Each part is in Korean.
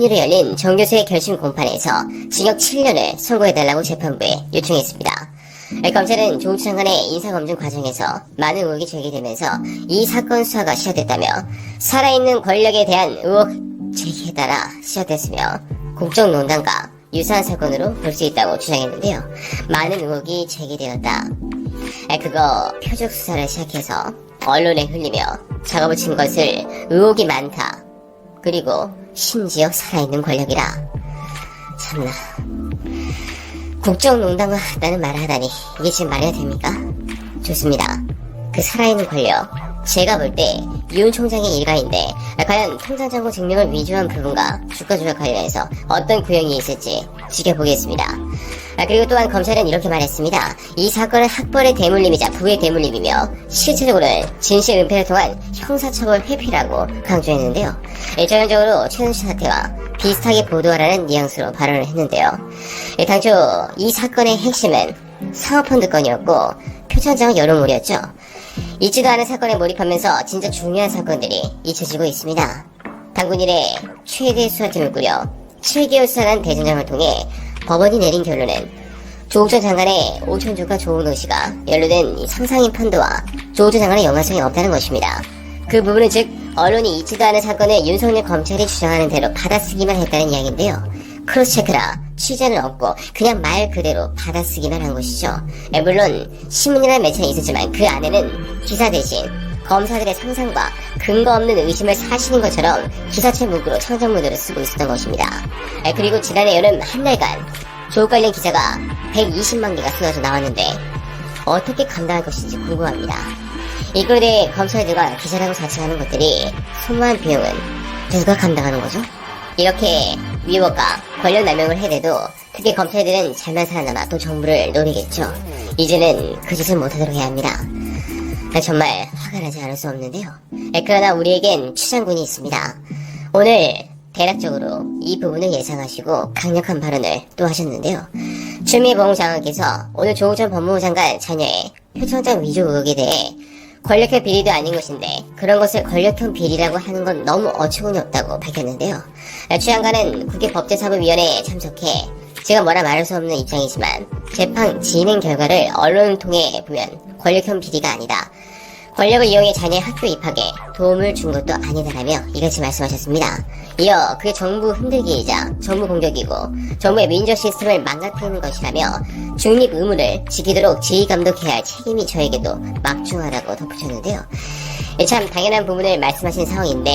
일에 열린 정교수의 결심 공판에서 징역 7년을 선고해달라고 재판부에 요청했습니다. 검찰은 조국 장관의 인사검증 과정에서 많은 의혹이 제기되면서 이 사건 수사가 시작됐다며 살아있는 권력에 대한 의혹 제기에 따라 시작됐으며 국정농단과 유사한 사건으로 볼 수 있다고 주장했는데요. 많은 의혹이 제기되었다. 아, 그거 표적 수사를 시작해서 언론에 흘리며 작업을 친 것을 의혹이 많다. 그리고 심지어 살아있는 권력이라. 참나. 국정농단과 같다는 말을 하다니 이게 지금 말이 됩니까? 좋습니다. 그 살아있는 권력. 제가 볼 때 윤 총장의 일가인데 과연 통장잔고 증명을 위조한 부분과 주가 조작 관련해서 어떤 구형이 있을지 지켜보겠습니다. 아, 그리고 또한 검찰은 이렇게 말했습니다. 이 사건은 학벌의 대물림이자 부의 대물림이며 실체적으로는 진실 은폐를 통한 형사처벌 회피라고 강조했는데요. 예, 전형적으로 최순실 사태와 비슷하게 보도하라는 뉘앙스로 발언을 했는데요. 예, 당초 이 사건의 핵심은 사모펀드 건이었고 표창장 여론몰이었죠. 잊지도 않은 사건에 몰입하면서 진짜 중요한 사건들이 잊혀지고 있습니다. 당군 이래 최대 수사팀을 꾸려 7개월 수사한 대전장을 통해 법원이 내린 결론은 전 장관의 오천조카 조은호 씨가 연루된 펀드와 조국 전 장관의 연관성이 없다는 것입니다. 그 부분은 즉 언론이 잊지도 않은 사건을 윤석열 검찰이 주장하는 대로 받아쓰기만 했다는 이야기인데요. 크로스체크라 취재는 없고 그냥 말 그대로 받아쓰기만 한 것이죠. 에, 물론 신문이라는 매체는 있었지만 그 안에는 기사 대신 검사들의 상상과 근거 없는 의심을 사시는 것처럼 기사체 문구로 청정문으로 쓰고 있었던 것입니다. 에, 그리고 지난해 여름 한 달간 조국 관련 기사가 120만 개가 쏟아져 나왔는데 어떻게 감당할 것인지 궁금합니다. 이거에 대해 검찰들과 기자라고 자칭하는 것들이 소모한 비용은 누가 감당하는 거죠? 이렇게 위협과 권력 남용을 해대도 특히 검찰들은 잘만 살아남아 또 정부를 노리겠죠. 이제는 그 짓을 못하도록 해야 합니다. 아, 정말 화가 나지 않을 수 없는데요. 아, 그러나 우리에겐 추장군이 있습니다. 오늘 대략적으로 이 부분을 예상하시고 강력한 발언을 또 하셨는데요. 법무부 장관께서 오늘 조국 전 법무부 장관 자녀의 표창장 위조 의혹에 대해 권력형 비리도 아닌 것인데 그런 것을 권력형 비리라고 하는 건 너무 어처구니 없다고 밝혔는데요. 추 장관은 국회법제사법위원회에 참석해 제가 뭐라 말할 수 없는 입장이지만 재판 진행 결과를 언론을 통해 보면 권력형 비리가 아니다. 권력을 이용해 자녀의 학교 입학에 도움을 준 것도 아니다라며 이같이 말씀하셨습니다. 이어 그게 정부 흔들기이자 정부 공격이고 정부의 민족 시스템을 망가뜨리는 것이라며 중립 의무를 지키도록 지휘 감독해야 할 책임이 저에게도 막중하다고 덧붙였는데요. 예, 참 당연한 부분을 말씀하신 상황인데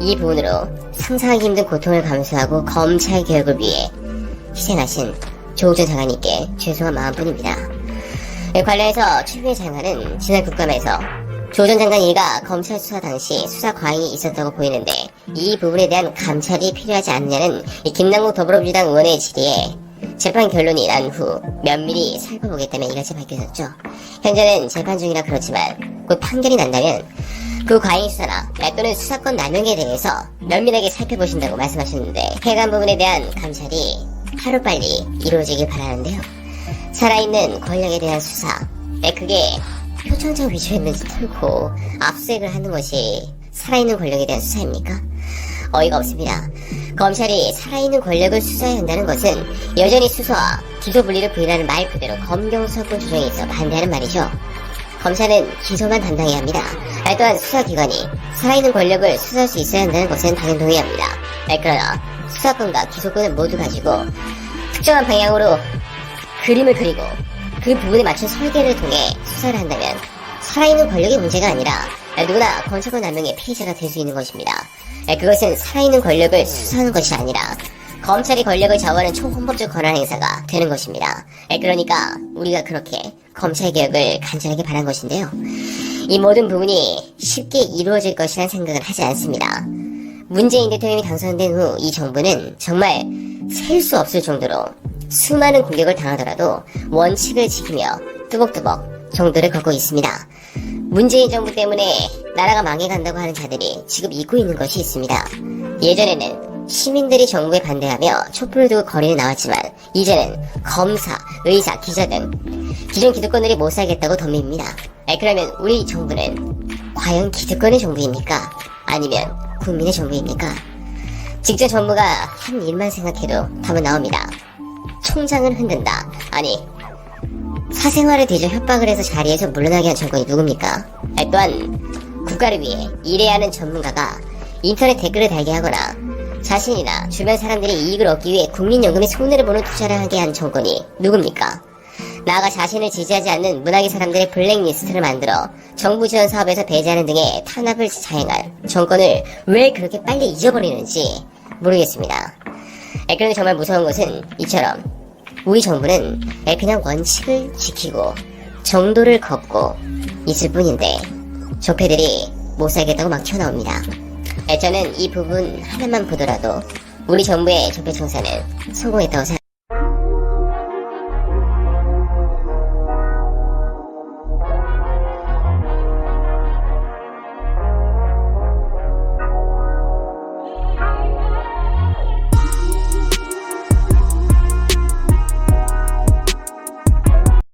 이 부분으로 상상하기 힘든 고통을 감수하고 검찰 개혁을 위해 희생하신 전 장관님께 죄송한 마음뿐입니다. 네, 관련해서 최근의 장관은 지난 국감에서 조 전 장관 일가 검찰 수사 당시 수사 과잉이 있었다고 보이는데 이 부분에 대한 감찰이 필요하지 않느냐는 이 김남국 더불어민주당 의원의 질의에 재판 결론이 난 후 면밀히 살펴보겠다며 이같이 밝혀졌죠. 현재는 재판 중이라 그렇지만 곧 판결이 난다면 그 과잉 수사나 또는 수사권 남용에 대해서 면밀하게 살펴보신다고 말씀하셨는데 해간 부분에 대한 감찰이 하루빨리 이루어지길 바라는데요. 살아있는 권력에 대한 수사. 네, 그게 표창장 위조했는지 털고 압수수색을 하는 것이 살아있는 권력에 대한 수사입니까? 어이가 없습니다. 검찰이 살아있는 권력을 수사해야 한다는 것은 여전히 수사와 기소 분리를 부인하는 말 그대로 검경수사권 조정에 있어 반대하는 말이죠. 검사는 기소만 담당해야 합니다. 아, 또한 수사기관이 살아있는 권력을 수사할 수 있어야 한다는 것은 당연 동의합니다. 아, 그러나 수사권과 기소권을 모두 가지고 특정한 방향으로 그림을 그리고 그 부분에 맞춘 설계를 통해 수사를 한다면 살아있는 권력의 문제가 아니라 누구나 권력권 남용의 피해자가 될 수 있는 것입니다. 그것은 살아있는 권력을 수사하는 것이 아니라 검찰이 권력을 좌우하는 초헌법적 권한 행사가 되는 것입니다. 그러니까 우리가 그렇게 검찰 개혁을 간절하게 바란 것인데요. 이 모든 부분이 쉽게 이루어질 것이라는 생각을 하지 않습니다. 문재인 대통령이 당선된 후 이 정부는 정말 셀 수 없을 정도로 수많은 공격을 당하더라도 원칙을 지키며 뚜벅뚜벅 정도를 걷고 있습니다. 문재인 정부 때문에 나라가 망해간다고 하는 자들이 지금 잊고 있는 것이 있습니다. 예전에는 시민들이 정부에 반대하며 촛불을 두고 거리에 나왔지만 이제는 검사, 의사, 기자 등 기존 기득권들이 못 살겠다고 덤빕니다. 아, 그러면 우리 정부는 과연 기득권의 정부입니까? 아니면 국민의 정부입니까? 직전 전무가 한 일만 생각해도 답은 나옵니다. 총장을 흔든다. 아니, 사생활을 뒤져 협박을 해서 자리에서 물러나게 한 정권이 누굽니까? 아, 또한 국가를 위해 일해야 하는 전문가가 인터넷 댓글을 달게 하거나 자신이나 주변 사람들이 이익을 얻기 위해 국민연금에 손해를 보는 투자를 하게 한 정권이 누굽니까? 나아가 자신을 지지하지 않는 문학의 사람들의 블랙리스트를 만들어 정부 지원 사업에서 배제하는 등의 탄압을 자행할 정권을 왜 그렇게 빨리 잊어버리는지 모르겠습니다. 에, 그런데 정말 무서운 것은 이처럼 우리 정부는 에, 그냥 원칙을 지키고 정도를 걷고 있을 뿐인데 적폐들이 못 살겠다고 막 튀어나옵니다. 에, 저는 이 부분 하나만 보더라도 우리 정부의 적폐 청산은 성공했다고 생각합니다.